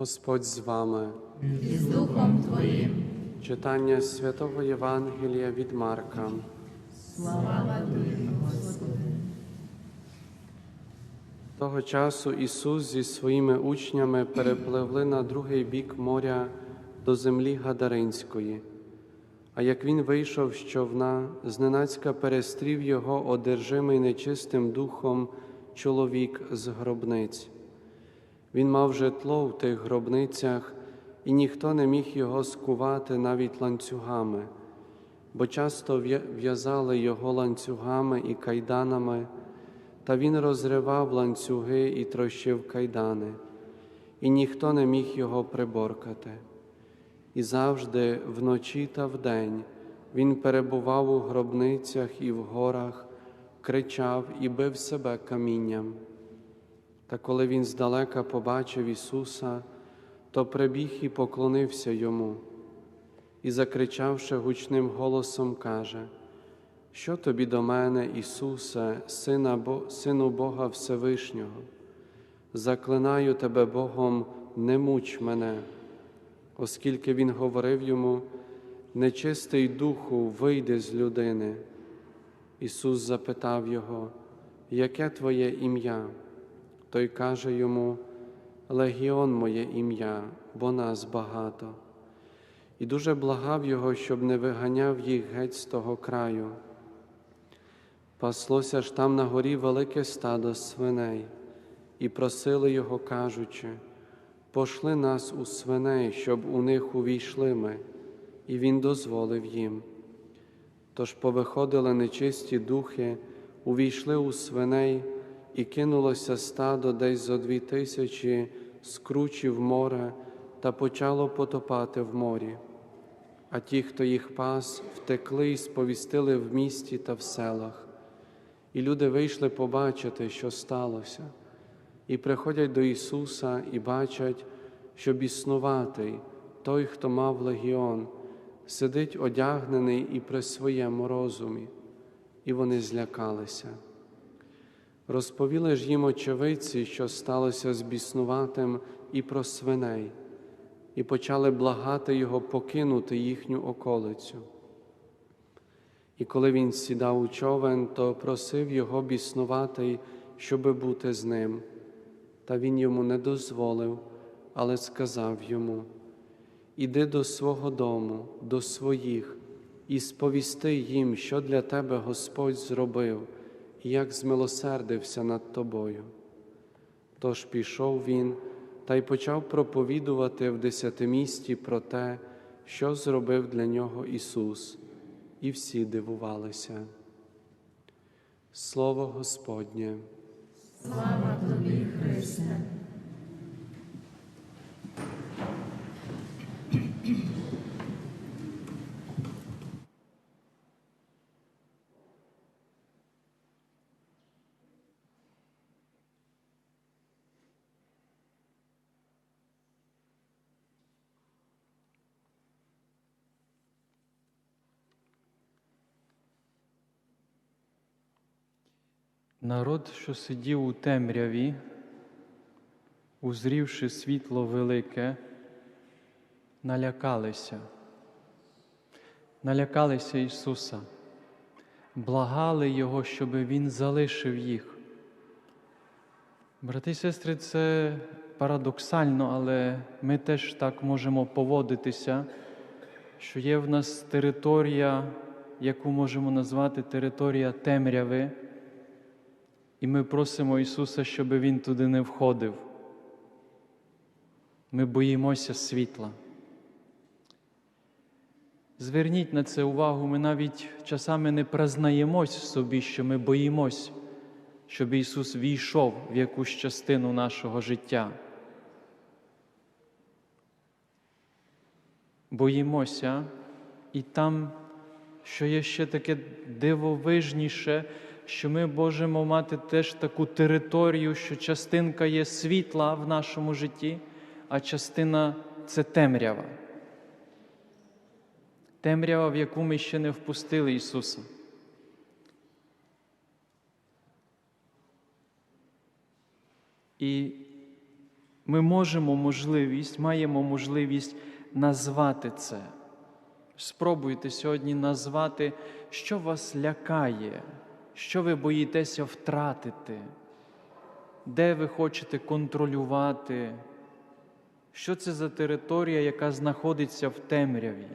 Господь з вами. і з Духом Твоїм. Читання святого Євангелія від Марка. Слава Тобі, Господи. Того часу Ісус зі своїми учнями перепливли на другий бік моря до землі Гадаринської. А як він вийшов з човна, зненацька перестрів його одержимий нечистим духом чоловік з гробниць. Він мав житло в тих гробницях, і ніхто не міг його скувати навіть ланцюгами, бо часто в'язали його ланцюгами і кайданами, та він розривав ланцюги і трощив кайдани, і ніхто не міг його приборкати. І завжди, вночі та вдень, він перебував у гробницях і в горах, кричав і бив себе камінням. Та коли він здалека побачив Ісуса, то прибіг і поклонився йому, і, закричавши гучним голосом, каже: Що тобі до мене, Ісусе, Сина, Бо- Сину Бога Всевишнього? Заклинаю тебе Богом, не муч мене, оскільки він говорив йому, нечистий духу, вийди з людини. Ісус запитав його, яке твоє ім'я? Той каже йому, Легіон моє ім'я, бо нас багато. І дуже благав його, щоб не виганяв їх геть з того краю. Паслося ж там на горі велике стадо свиней, і просили його, кажучи, пошли нас у свиней, щоб у них увійшли ми, і він дозволив їм. Тож повиходили нечисті духи, увійшли у свиней, і кинулося стадо десь зо дві тисячі скручів море та почало потопати в морі. А ті, хто їх пас, втекли і сповістили в місті та в селах. І люди вийшли побачити, що сталося, і приходять до Ісуса і бачать, що біснуватий, той, хто мав легіон, сидить одягнений і при своєму розумі, і вони злякалися. Розповіли ж їм очевидці, що сталося з біснуватим і про свиней, і почали благати його покинути їхню околицю. І коли він сідав у човен, то просив його біснуватий, щоби бути з ним. Та він йому не дозволив, але сказав йому: Іди до свого дому, до своїх, і сповісти їм, що для тебе Господь зробив, як змилосердився над тобою. Тож пішов він та й почав проповідувати в десятимісті про те, що зробив для нього Ісус, і всі дивувалися. Слово Господнє. Слава Тобі, Христе. Народ, що сидів у темряві, узрівши світло велике, налякалися, налякалися Ісуса, благали Його, щоб Він залишив їх. Брати і сестри, це парадоксально, але ми теж так можемо поводитися, що є в нас територія, яку можемо назвати територія темряви. І ми просимо Ісуса, щоб Він туди не входив. Ми боїмося світла. Зверніть на це увагу, ми навіть часами не признаємось собі, що ми боїмось, щоб Ісус війшов в якусь частину нашого життя. Боїмося, і там, що є ще таке дивовижніше, що ми можемо мати теж таку територію, що частинка є світла в нашому житті, а частина це темрява. Темрява, в яку ми ще не впустили Ісуса. І ми можемо можливість, маємо можливість назвати це. Спробуйте сьогодні назвати, що вас лякає, що ви боїтеся втратити, де ви хочете контролювати, що це за територія, яка знаходиться в темряві.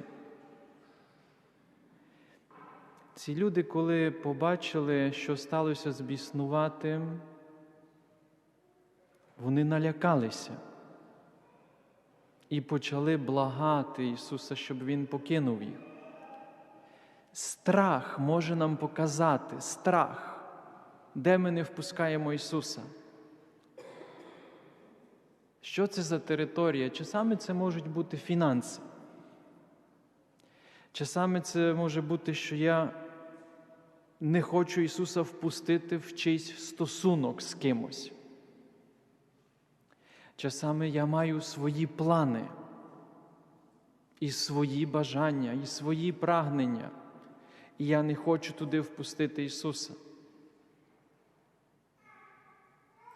Ці люди, коли побачили, що сталося з біснуватим, вони налякалися і почали благати Ісуса, щоб Він покинув їх. Страх може нам показати страх, де ми не впускаємо Ісуса. Що це за територія? Часами це можуть бути фінанси. Часами це може бути, що я не хочу Ісуса впустити в чийсь стосунок з кимось. Часами я маю свої плани, і свої бажання, і свої прагнення, і я не хочу туди впустити Ісуса.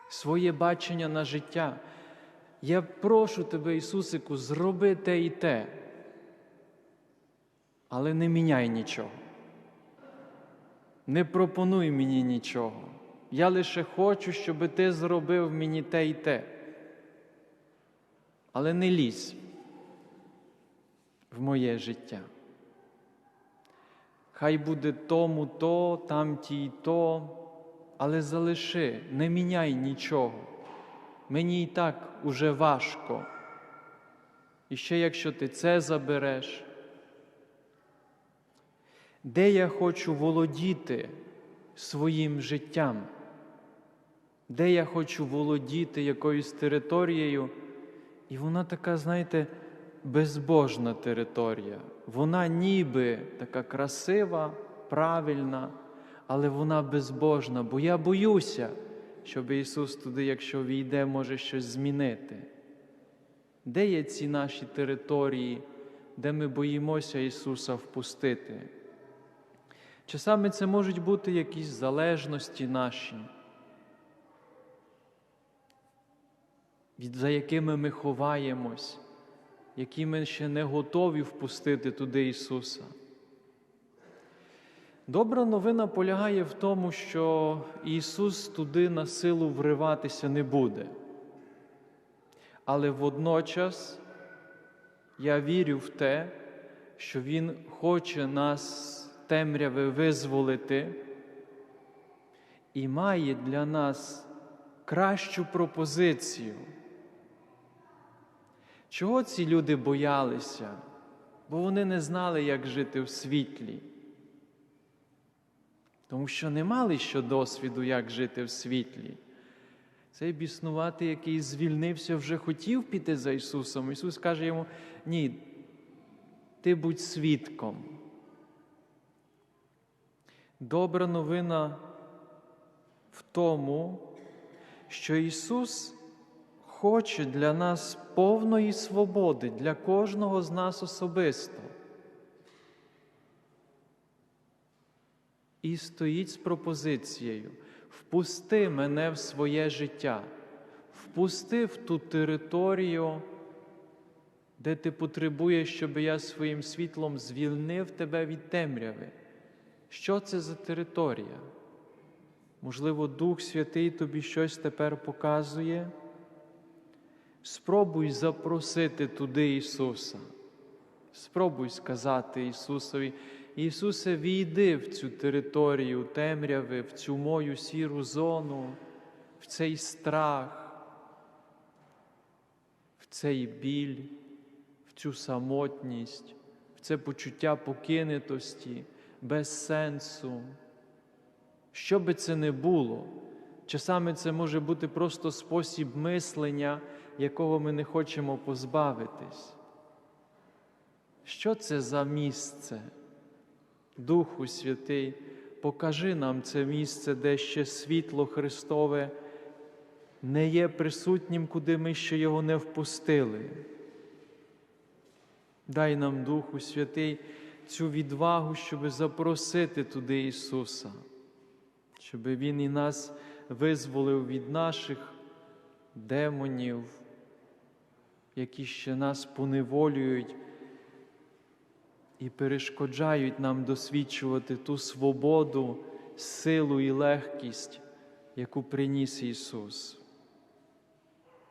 Своє бачення на життя. Я прошу тебе, Ісусику, зроби те і те, але не міняй нічого. Не пропонуй мені нічого. Я лише хочу, щоб ти зробив мені те і те. Але не лізь в моє життя. Хай буде тому то, там тій то, але залиши, не міняй нічого. Мені і так уже важко. І ще якщо ти це забереш, де я хочу володіти своїм життям, де я хочу володіти якоюсь територією, і вона така, знаєте, безбожна територія. Вона ніби така красива, правильна, але вона безбожна, бо я боюся, щоб Ісус туди, якщо війде, може щось змінити. Де є ці наші території, де ми боїмося Ісуса впустити? Часами це можуть бути якісь залежності наші, за якими ми ховаємось, які ми ще не готові впустити туди Ісуса. Добра новина полягає в тому, що Ісус туди на силу вриватися не буде. Але водночас я вірю в те, що Він хоче нас темряви визволити і має для нас кращу пропозицію. Чого ці люди боялися? Бо вони не знали, як жити в світлі. Тому що не мали ще досвіду, як жити в світлі. Цей біснуватий, який звільнився, вже хотів піти за Ісусом. Ісус каже йому: ні, ти будь свідком. Добра новина в тому, що Ісус хоче для нас повної свободи, для кожного з нас особисто. І стоїть з пропозицією: впусти мене в своє життя, впусти в ту територію, де ти потребуєш, щоб я своїм світлом звільнив тебе від темряви. Що це за територія? Можливо, Дух Святий тобі щось тепер показує. Спробуй запросити туди Ісуса. Спробуй сказати Ісусові, Ісусе, війди в цю територію темряви, в цю мою сіру зону, в цей страх, в цей біль, в цю самотність, в це почуття покинутості, без сенсу. Що би це не було, часами це може бути просто спосіб мислення, якого ми не хочемо позбавитись. Що це за місце? Духу Святий, покажи нам це місце, де ще світло Христове не є присутнім, куди ми ще його не впустили. Дай нам, Духу Святий, цю відвагу, щоб запросити туди Ісуса, щоб Він і нас визволив від наших демонів, які ще нас поневолюють і перешкоджають нам досвідчувати ту свободу, силу і легкість, яку приніс Ісус.